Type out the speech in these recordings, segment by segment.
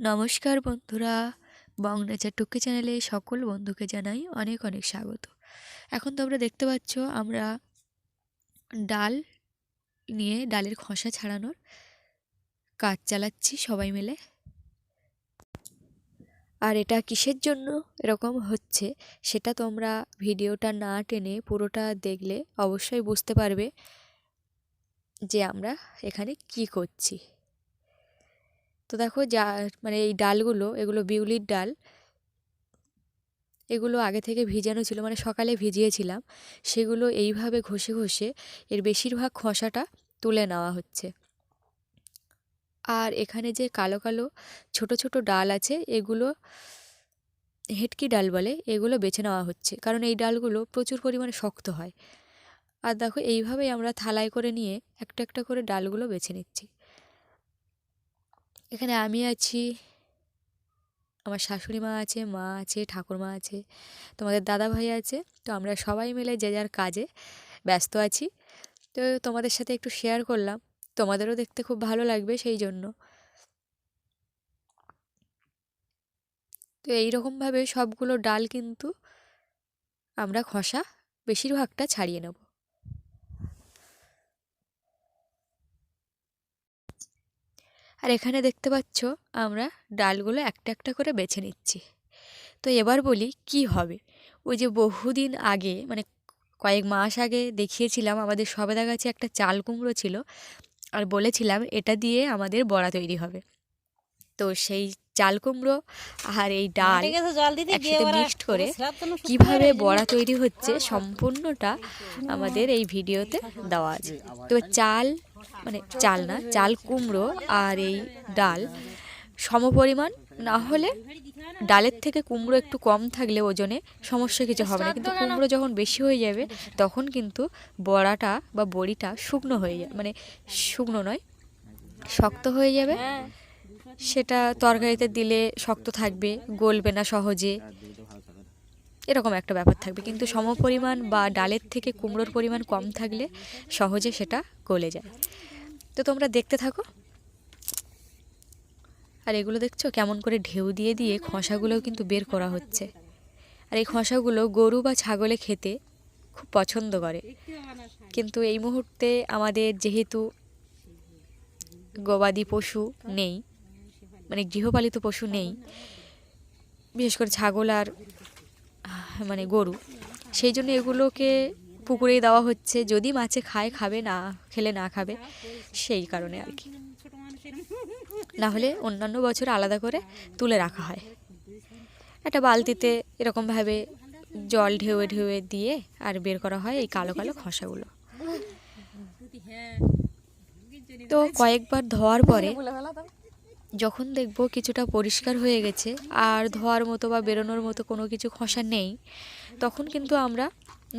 নমস্কার বন্ধুরা। বং নেচার টুকি চ্যানেলে সকল বন্ধুকে জানাই অনেক অনেক স্বাগত। এখন তোমরা দেখতে পাচ্ছ আমরা ডাল নিয়ে ডালের খোসা ছাড়ানোর কাজ চালাচ্ছি সবাই মিলে। আর এটা কিসের জন্য এরকম হচ্ছে সেটা তোমরা ভিডিওটা না টেনে পুরোটা দেখলে অবশ্যই বুঝতে পারবে যে আমরা এখানে কি করছি। তো দেখো যা মানে এই ডালগুলো, এগুলো বিউলির ডাল। এগুলো আগে থেকে ভিজানো ছিল মানে সকালে ভিজিয়েছিলাম। সেগুলো এইভাবে ঘষে ঘষে এর বেশিরভাগ খোসাটা তুলে নেওয়া হচ্ছে। আর এখানে যে কালো কালো ছোট ছোট ডাল আছে, এগুলো হেটকি ডাল বলে, এগুলো বেছে নেওয়া হচ্ছে। কারণ এই ডালগুলো প্রচুর পরিমাণে শক্ত হয়। আর দেখো এইভাবেই আমরা থালায় করে নিয়ে একটা একটা করে ডালগুলো বেছে নিচ্ছি। এখানে আমি আছি, আমার শাশুড়ি মা আছে মা আছে ঠাকুরমা আছে, তোমাদের দাদা ভাই আছে, তো আমরা সবাই মিলে যে যার কাজে ব্যস্ত আছি। তো তোমাদের সাথে একটু শেয়ার করলাম, তোমাদেরও দেখতে খুব ভালো লাগবে সেই জন্য। তো এইরকমভাবে সবগুলো ডাল কিন্তু আমরা খসা বেশিরভাগটা ছাড়িয়ে নেব। আর এখানে দেখতে পাচ্ছ আমরা ডালগুলো একটা একটা করে বেছে নিচ্ছি। তো এবার বলি কি হবে? ওই যে বহুদিন আগে মানে কয়েক মাস আগে দেখিয়েছিলাম আমাদের সবেদা গাছে একটা চাল কুমড়ো ছিল আর বলেছিলাম এটা দিয়ে আমাদের বড়া তৈরি হবে। তো সেই চাল কুমড়ো আর এই ডাল একসাথে মিক্সড করে কীভাবে বড়া তৈরি হচ্ছে সম্পূর্ণটা আমাদের এই ভিডিওতে দেওয়া আছে। তো চাল মানে চাল না, চাল কুমড়ো আর এই ডাল। সমপরিমাণ না হলে ডালের থেকে কুমড়ো একটু কম থাকলে ওজনে সমস্যা কিছু হবে না। কিন্তু কুমড়ো যখন বেশি হয়ে যাবে, তখন কিন্তু বড়াটা বা বড়িটা শুকনো হয়ে যাবে মানে শুকনো নয়, শক্ত হয়ে যাবে। সেটা তরকারিতে দিলে শক্ত থাকবে, গলবে না সহজে। এরকম একটা ব্যাপার থাকবে। কিন্তু সমপরিমাণ বা ডালের থেকে কুমড়োর পরিমাণ কম থাকলে সহজে সেটা গলে যায়। তো তোমরা দেখতে থাকো। আর এগুলো দেখছ? কেমন করে ঢেউ দিয়ে দিয়ে খসাগুলোও কিন্তু বের করা হচ্ছে। আর এই খসাগুলো গরু বা ছাগলে খেতে খুব পছন্দ করে। কিন্তু এই মুহূর্তে আমাদের যেহেতু গবাদি পশু নেই মানে গৃহপালিত পশু নেই, বিশেষ করে ছাগল আর মানে গরু। সেই জন্য এগুলোকে পুকুরেই দেওয়া হচ্ছে। যদি মাছে খায়, খাবে না, খেলে না খাবে, সেই কারণে আর কি। না হলে অন্যান্য বছর আলাদা করে তুলে রাখা হয়। একটা বালতিতে এরকমভাবে জল ঢেউয়ে ঢেউয়ে দিয়ে আর বের করা হয় এই কালো কালো খসাগুলো। তো কয়েকবার ধোয়ার পরে যখন দেখব কিছুটা পরিষ্কার হয়ে গেছে আর ধোয়ার মতো বা বেরোনোর মতো কোনো কিছু খসা নেই তখন কিন্তু আমরা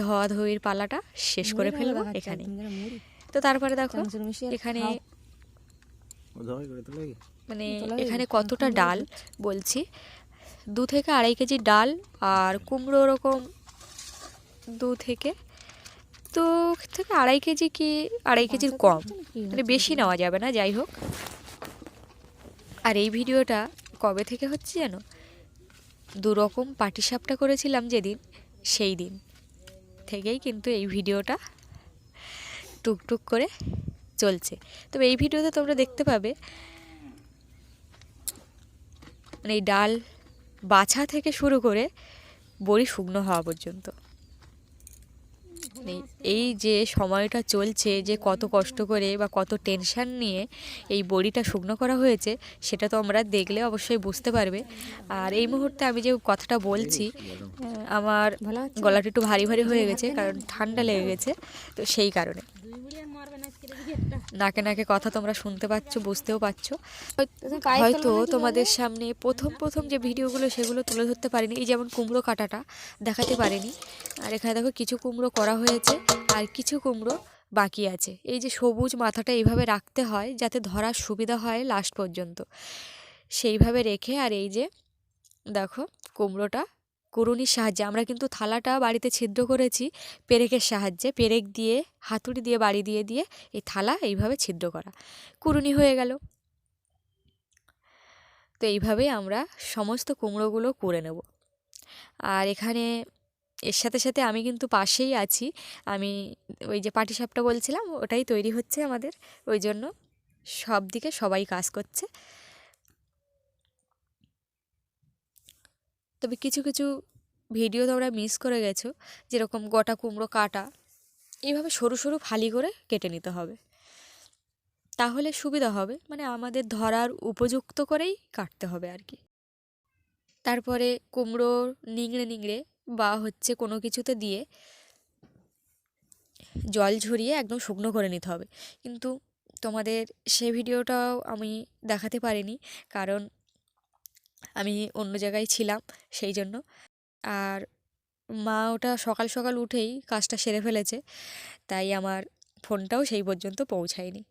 ধোয়া ধুয়ির পালাটা শেষ করে ফেলব এখানে। তো তারপরে দেখো এখানে মানে এখানে কতটা ডাল বলছি দু থেকে আড়াই কেজি ডাল আর কুমড়ো ওরকম দু থেকে তো থেকে আড়াই কেজি কি আড়াই কেজির কম। মানে বেশি নেওয়া যাবে না যাই হোক। আর এই ভিডিওটা কবে থেকে হচ্ছে যেন দুরকম পাটিসাপটা করেছিলাম যেদিন, সেই দিন থেকেই কিন্তু এই ভিডিওটা টুকটুক করে চলছে। তবে এই ভিডিওতে তোমরা দেখতে পাবে মানে এই ডাল বাছা থেকে শুরু করে বড়ি শুকনো হওয়া পর্যন্ত। নেই। এই যে সময়টা চলছে, যে কত কষ্ট করে বা কত টেনশান নিয়ে এই বড়িটা শুকনো করা হয়েছে, সেটা তো আমরা দেখলে অবশ্যই বুঝতে পারবে। আর এই মুহূর্তে আমি যে কথাটা বলছি আমার গলাটা একটু ভারী ভারী হয়ে গেছে, কারণ ঠান্ডা লেগে গেছে, তো সেই কারণে। নাকে নাকে কথা তোমরা শুনতে পাচ্ছ, বুঝতেও পারছ হয়তো তোমাদের সামনে প্রথম প্রথম যে ভিডিওগুলো, সেগুলো তুলে ধরতে পারিনি। এই যেমন কুমড়ো কাটাটা দেখাতে পারিনি। আর এখানে দেখো কিছু কুমড়ো করা হয়েছে আর কিছু কুমড়ো বাকি আছে। এই যে সবুজ মাথাটা এইভাবে রাখতে হয় যাতে ধরার সুবিধা হয় লাস্ট পর্যন্ত। সেইভাবে রেখে আর এই যে দেখো কুমড়োটা কুরুনির সাহায্যে। আমরা কিন্তু থালাটা বাড়িতে ছিদ্র করেছি পেরেকের সাহায্যে। পেরেক দিয়ে, হাতুড়ি দিয়ে, বাড়ি দিয়ে দিয়ে এই থালা এইভাবে ছিদ্র করা। কুরুনি হয়ে গেল। তো এইভাবেই আমরা সমস্ত কুমড়োগুলো করে নেব। আর এখানে এর সাথে সাথে আমি কিন্তু পাশেই আছি। আমি ওই যে পাটিসাপটা বলছিলাম, ওটাই তৈরি হচ্ছে আমাদের। ওই জন্য সব দিকে সবাই কাজ করছে। তবে কিছু কিছু ভিডিও তোমরা মিস করে গেছো, যেরকম গোটা কুমড়ো কাটা এইভাবে সরু সরু ফালি করে কেটে নিতে হবে। তাহলে সুবিধা হবে মানে আমাদের ধরার উপযুক্ত করেই কাটতে হবে আর কি। তারপরে কুমড়ো নিংড়ে নিংড়ে বা হচ্ছে কোনো কিছুতে দিয়ে জল ঝরিয়ে একদম শুকনো করে নিতে হবে। কিন্তু তোমাদের সে ভিডিওটাও আমি দেখাতে পারিনি, কারণ আমি অন্য জায়গায় ছিলাম সেই জন্য। আর মা ওটা সকাল সকাল উঠেই কাজটা সেরে ফেলেছে, তাই আমার ফোনটাও সেই পর্যন্ত পৌঁছায়নি।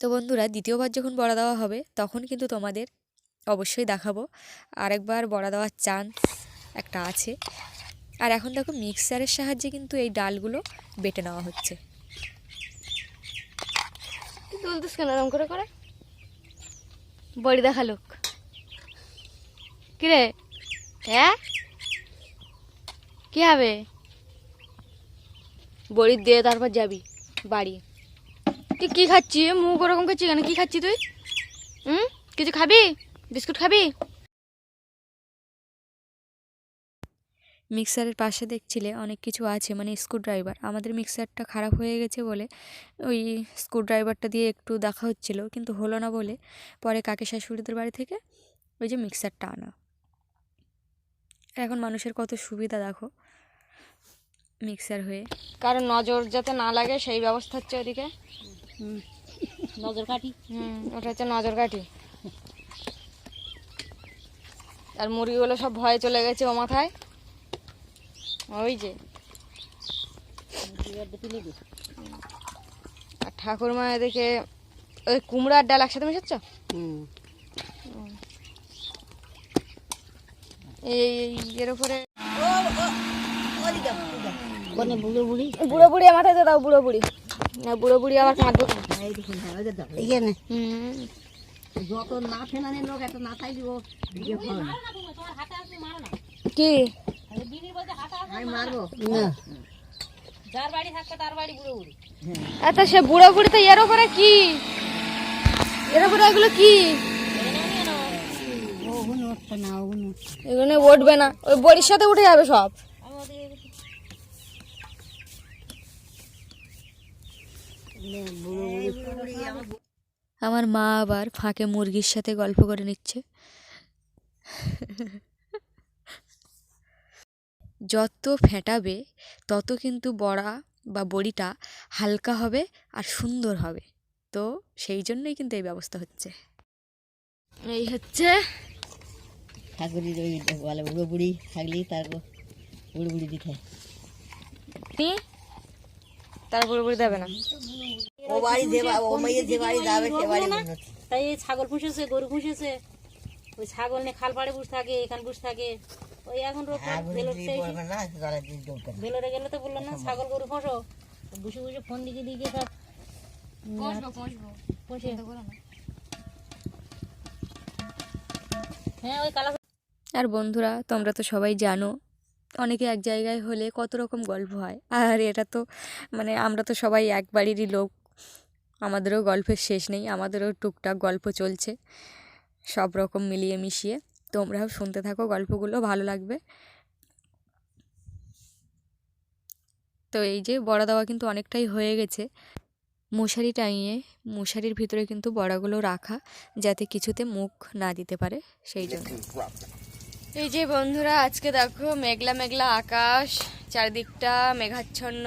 তো বন্ধুরা, দ্বিতীয়বার যখন বড়া দেওয়া হবে, তখন কিন্তু তোমাদের অবশ্যই দেখাবো। আরেকবার বড়া দেওয়ার চান্স একটা আছে। আর এখন দেখো মিক্সারের সাহায্যে কিন্তু এই ডালগুলো বেটে নেওয়া হচ্ছে। করে করে? বড়ি দেখা লোক। কিরে? হ্যাঁ? কি হবে? বড়ি দিয়ে তারপর যাবি বাড়ি। তুই কি খাচ্ছি মুখ ওরকম করছি কেন? কি খাচ্ছি তুই? হুম? কিছু খাবি? বিস্কুট খাবি? মিক্সারের পাশে দেখছিলে অনেক কিছু আছে মানে স্ক্রুড্রাইভার আমাদের মিক্সারটা খারাপ হয়ে গেছে বলে ওই স্ক্রুড্রাইভারটা দিয়ে একটু দেখা হচ্ছিল কিন্তু হলো না বলে পরে কাকে শাশুড়িদের বাড়ি থেকে ওই যে মিক্সারটা আনা। আর এখন মানুষের কত সুবিধা দেখো মিক্সার হয়ে। কারণ নজর যাতে না লাগে সেই ব্যবস্থা হচ্ছে ওদিকে। নজর কাটি হুম ওটা হচ্ছে নজর কাঠি আর মুরগিগুলো সব ভয়ে চলে গেছে ও মাথায়। ওই যে। আর ঠাকুরমা এদিকে ওই কুমড়ার ডাল একসাথে মেশাচ্ছ? হুম। এই এর উপরে। বুড়ো বুড়ি? বুড়ো বুড়ি মাথায় দাও বুড়ো বুড়ি। না বুড়ো বুড়ি আবার কাঁদবো এখানে হুম। যত না ফেনানের লোক এত না খাই দিব। কি? আচ্ছা সে বুড়ো বুড়ি তো এর উপরে কি? এর উপরে এগুলো কি? ওগুলো উঠবে এগুলো উঠবে না। ওই বড়ির সাথে উঠে যাবে সব। আমার মা আবার ফাঁকে মুরগির সাথে গল্প করে নিচ্ছে। যত ফেটাবে তত কিন্তু বড়া বা বড়িটা হালকা হবে আর সুন্দর হবে। তো সেই জন্যই কিন্তু এই ব্যবস্থা হচ্ছে। এই হচ্ছে ঠাকুরের ওই বলে বুড়ো বুড়ি থাকলেই তার বুড়ো বুড়ি দিতে তার বুড়ো বুড়ি দেবে না। ও বাড়ি যে ও মেয়ে যে বাড়ি যাবে সে বাড়ি তাই এই ছাগল পুষেছে গরু পুষেছে। ওই ছাগল নিয়ে খাল পাড়ে বসে থাকে এখান বসে থাকে। ওই এখন। বেলোরে গেলে তো বলল না ছাগল গরু ফসো বসে বসে ফোন দিকে দিকে সব। হ্যাঁ ওই কালা আর বন্ধুরা তোমরা তো সবাই জানো অনেকে এক জায়গায় হলে কত রকম গল্প হয়। আর এটা তো মানে আমরা তো সবাই এক বাড়িরই লোক। আমাদেরও গল্পের শেষ নেই আমাদেরও টুকটাক গল্প চলছে। সব রকম মিলিয়ে মিশিয়ে। তোমরাও শুনতে থাকো, গল্পগুলো ভালো লাগবে। তো এই যে বড়া দেওয়া কিন্তু অনেকটাই হয়ে গেছে। মশারি টাঙিয়ে মশারির ভিতরে কিন্তু বড়াগুলো রাখা যাতে কিছুতে মুখ না দিতে পারে, সেই জন্য। এই যে বন্ধুরা, আজকে দেখো মেঘলা মেঘলা আকাশ, চারিদিকটা মেঘাচ্ছন্ন,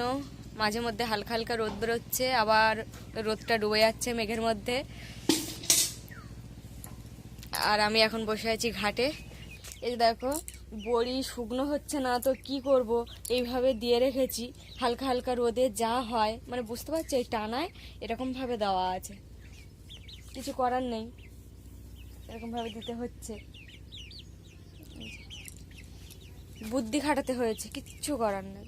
মাঝে মধ্যে হালকা হালকা রোদ বেরোচ্ছে, আবার রোদটা ডুবে যাচ্ছে মেঘের মধ্যে। আর আমি এখন বসে আছি ঘাটে। এই দেখো, বড়ি শুকনো হচ্ছে না, তো কি করব? এইভাবে দিয়ে রেখেছি। হালকা হালকা রোদে যা হয় মানে বুঝতে পারছি, এই টানায় এরকমভাবে দেওয়া আছে। কিছু করার নেই, এরকমভাবে দিতে হচ্ছে। বুদ্ধি খাটাতে হয়েছে, কিচ্ছু করার নেই।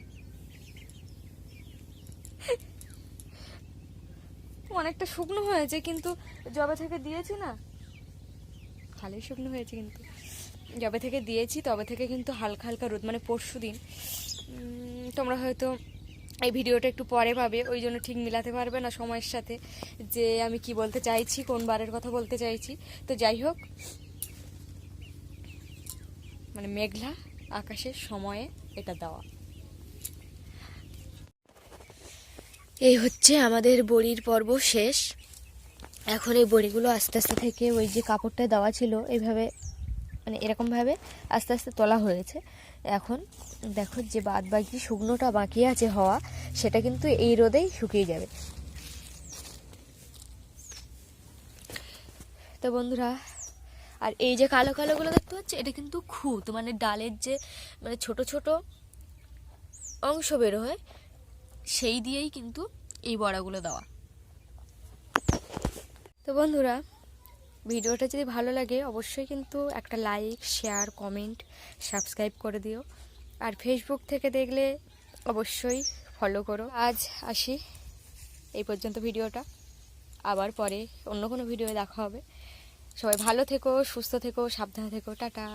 অনেকটা শুকনো হয়েছে, কিন্তু জবে থেকে দিয়েছি না ভালোই শুকনো হয়েছে কিন্তু। যবে থেকে দিয়েছি, তবে থেকে কিন্তু হালকা হালকা রোদ মানে পরশু দিন। তোমরা হয়তো এই ভিডিওটা একটু পরে পাবে, ওই জন্য ঠিক মিলাতে পারবে না সময়ের সাথে, যে আমি কি বলতে চাইছি, কোন বারের কথা বলতে চাইছি। তো যাই হোক মানে মেঘলা আকাশের সময়ে এটা দেওয়া। এই হচ্ছে আমাদের বড়ির পর্ব শেষ। এখন এই বড়িগুলো আস্তে আস্তে থেকে ওই যে কাপড়টা দেওয়া ছিল এইভাবে মানে এরকমভাবে আস্তে আস্তে তোলা হয়েছে। এখন দেখো যে বাদ বাকি শুকনোটা বাকি আছে হওয়া, সেটা কিন্তু এই রোদেই শুকিয়ে যাবে। তো বন্ধুরা, আর এই যে কালো কালোগুলো দেখতে পাচ্ছ, এটা কিন্তু খুঁত মানে ডালের যে মানে ছোট ছোট অংশ বের হয়, সেই দিয়েই কিন্তু এই বড়াগুলো দেওয়া। তো বন্ধুরা, ভিডিওটা যদি ভালো লাগে, অবশ্যই কিন্তু একটা লাইক শেয়ার কমেন্ট সাবস্ক্রাইব করে দিও। আর ফেসবুক থেকে দেখলে অবশ্যই ফলো করো। আজ আসি এই পর্যন্ত ভিডিওটা। আবার পরে অন্য কোনো ভিডিও দেখা হবে। সবাই ভালো থেকো, সুস্থ থেকো, সাবধানে থেকো। টাটা।